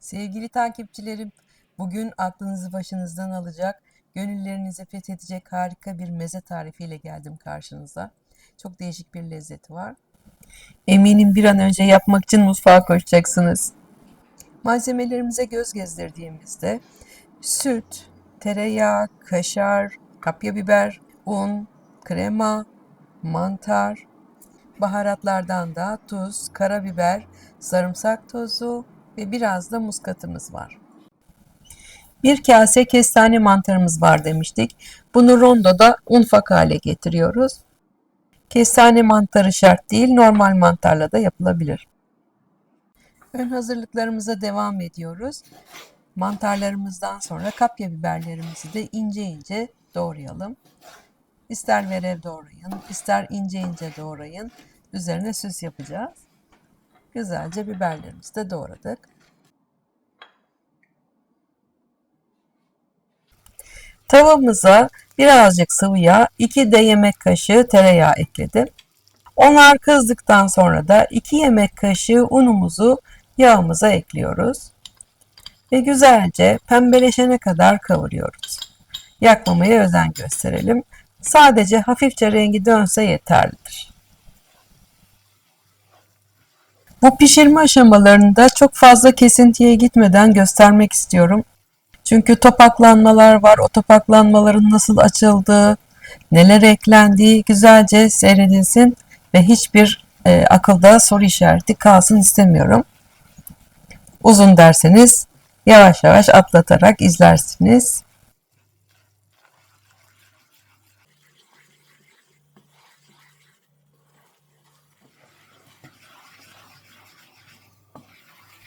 Sevgili takipçilerim, bugün aklınızı başınızdan alacak, gönüllerinizi fethedecek harika bir meze tarifiyle geldim karşınıza. Çok değişik bir lezzeti var. Eminim bir an önce yapmak için mutfağa koşacaksınız. Malzemelerimize göz gezdirdiğimizde süt, tereyağı, kaşar, kapya biber, un, krema, mantar, baharatlardan da tuz, karabiber, sarımsak tozu ve biraz da muskatımız var. Bir kase kestane mantarımız var demiştik. Bunu rondoda unfak hale getiriyoruz. Kestane mantarı şart değil, normal mantarla da yapılabilir. Ön hazırlıklarımıza devam ediyoruz. Mantarlarımızdan sonra kapya biberlerimizi de ince ince doğrayalım. İster verev doğrayın, ister ince ince doğrayın. Üzerine süs yapacağız. Güzelce biberlerimizi de doğradık. Tavamıza birazcık sıvı yağ, 2 de yemek kaşığı tereyağı ekledim. Onlar kızdıktan sonra da 2 yemek kaşığı unumuzu yağımıza ekliyoruz. Ve güzelce pembeleşene kadar kavuruyoruz. Yakmamaya özen gösterelim. Sadece hafifçe rengi dönse yeterlidir. Bu pişirme aşamalarında çok fazla kesintiye gitmeden göstermek istiyorum. Çünkü topaklanmalar var. O topaklanmaların nasıl açıldığı, neler eklendiği güzelce seyredilsin ve hiçbir e, akılda soru işareti kalsın istemiyorum. Uzun derseniz yavaş yavaş atlatarak izlersiniz.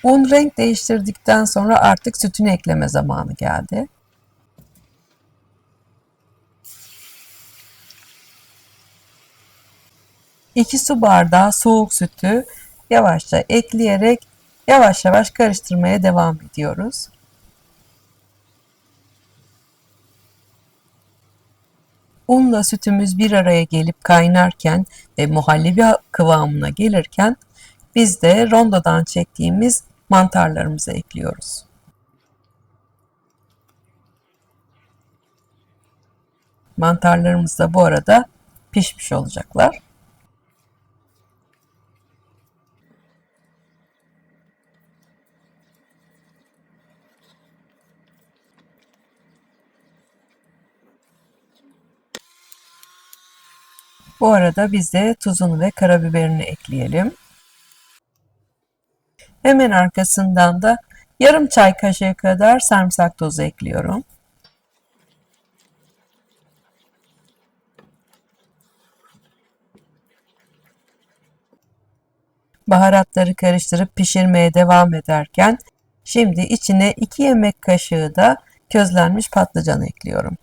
Un renk değiştirdikten sonra artık sütünü ekleme zamanı geldi. İki su bardağı soğuk sütü yavaşça ekleyerek yavaş yavaş karıştırmaya devam ediyoruz. Unla sütümüz bir araya gelip kaynarken ve muhallebi kıvamına gelirken biz de rondodan çektiğimiz mantarlarımızı ekliyoruz. Mantarlarımız da bu arada pişmiş olacaklar. Bu arada biz de tuzunu ve karabiberini ekleyelim. Hemen arkasından da yarım çay kaşığı kadar sarımsak tozu ekliyorum. Baharatları karıştırıp pişirmeye devam ederken şimdi içine 2 yemek kaşığı da közlenmiş patlıcan ekliyorum.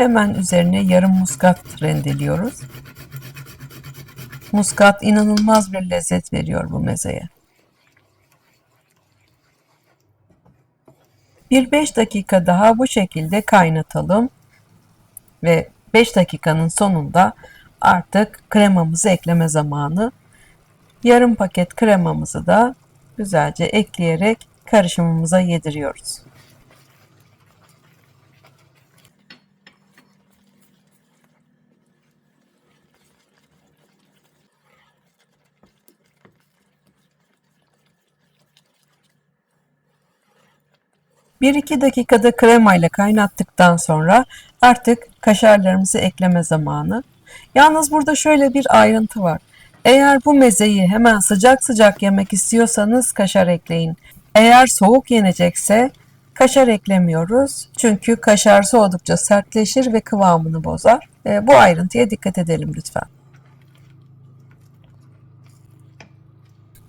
Hemen üzerine yarım muskat rendeliyoruz. Muskat inanılmaz bir lezzet veriyor bu mezeye. Bir 5 dakika daha bu şekilde kaynatalım ve 5 dakikanın sonunda artık kremamızı ekleme zamanı. Yarım paket kremamızı da güzelce ekleyerek karışımımıza yediriyoruz. Bir iki dakikada kremayla kaynattıktan sonra artık kaşarlarımızı ekleme zamanı. Yalnız burada şöyle bir ayrıntı var. Eğer bu mezeyi hemen sıcak sıcak yemek istiyorsanız kaşar ekleyin. Eğer soğuk yenecekse kaşar eklemiyoruz. Çünkü kaşar soğudukça sertleşir ve kıvamını bozar. E, bu ayrıntıya dikkat edelim lütfen.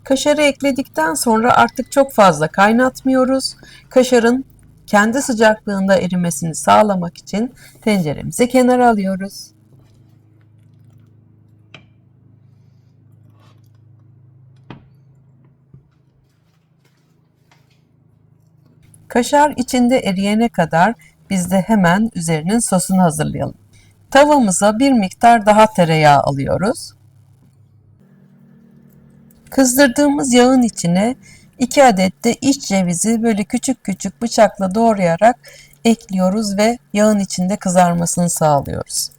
Kaşarı ekledikten sonra artık çok fazla kaynatmıyoruz. Kaşarın kendi sıcaklığında erimesini sağlamak için tenceremizi kenara alıyoruz. Kaşar içinde eriyene kadar biz de hemen üzerinin sosunu hazırlayalım. Tavamıza bir miktar daha tereyağı alıyoruz. Kızdırdığımız yağın içine 2 adet de iç cevizi böyle küçük küçük bıçakla doğrayarak ekliyoruz ve yağın içinde kızarmasını sağlıyoruz.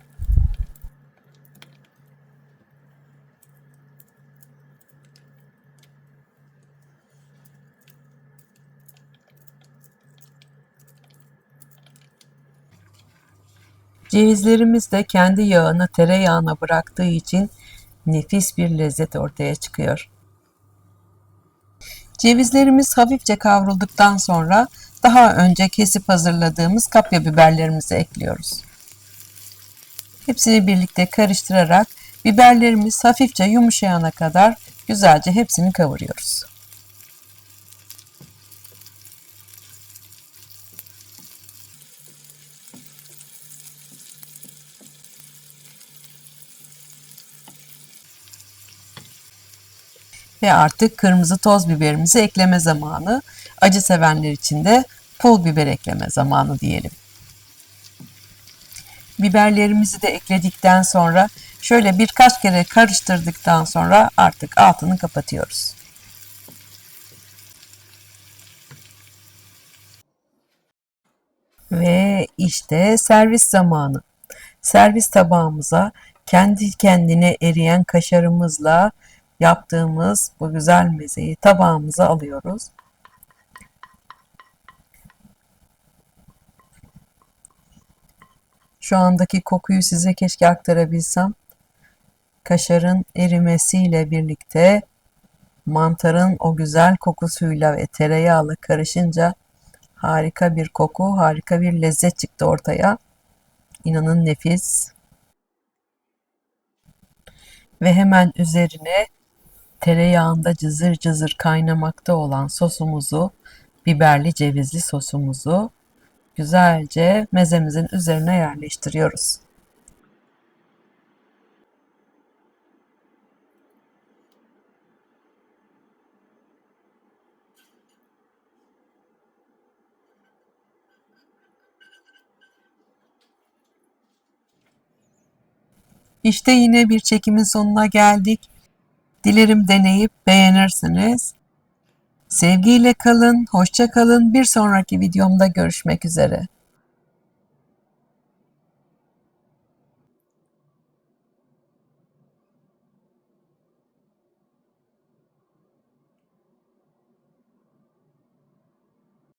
Cevizlerimiz de kendi yağını tereyağına bıraktığı için nefis bir lezzet ortaya çıkıyor. Cevizlerimiz hafifçe kavrulduktan sonra daha önce kesip hazırladığımız kapya biberlerimizi ekliyoruz. Hepsini birlikte karıştırarak biberlerimiz hafifçe yumuşayana kadar güzelce hepsini kavuruyoruz. Ve artık kırmızı toz biberimizi ekleme zamanı. Acı sevenler için de pul biber ekleme zamanı diyelim. Biberlerimizi de ekledikten sonra şöyle birkaç kere karıştırdıktan sonra artık altını kapatıyoruz. Ve işte servis zamanı. Servis tabağımıza kendi kendine eriyen kaşarımızla yaptığımız bu güzel mezeyi tabağımıza alıyoruz. Şu andaki kokuyu size keşke aktarabilsem. Kaşarın erimesiyle birlikte mantarın o güzel kokusuyla ve tereyağla karışınca harika bir koku, harika bir lezzet çıktı ortaya. İnanın nefis. Ve hemen üzerine tereyağında cızır cızır kaynamakta olan sosumuzu, biberli cevizli sosumuzu güzelce mezemizin üzerine yerleştiriyoruz. İşte yine bir çekimin sonuna geldik. Dilerim deneyip beğenirsiniz. Sevgiyle kalın, hoşça kalın. Bir sonraki videomda görüşmek üzere.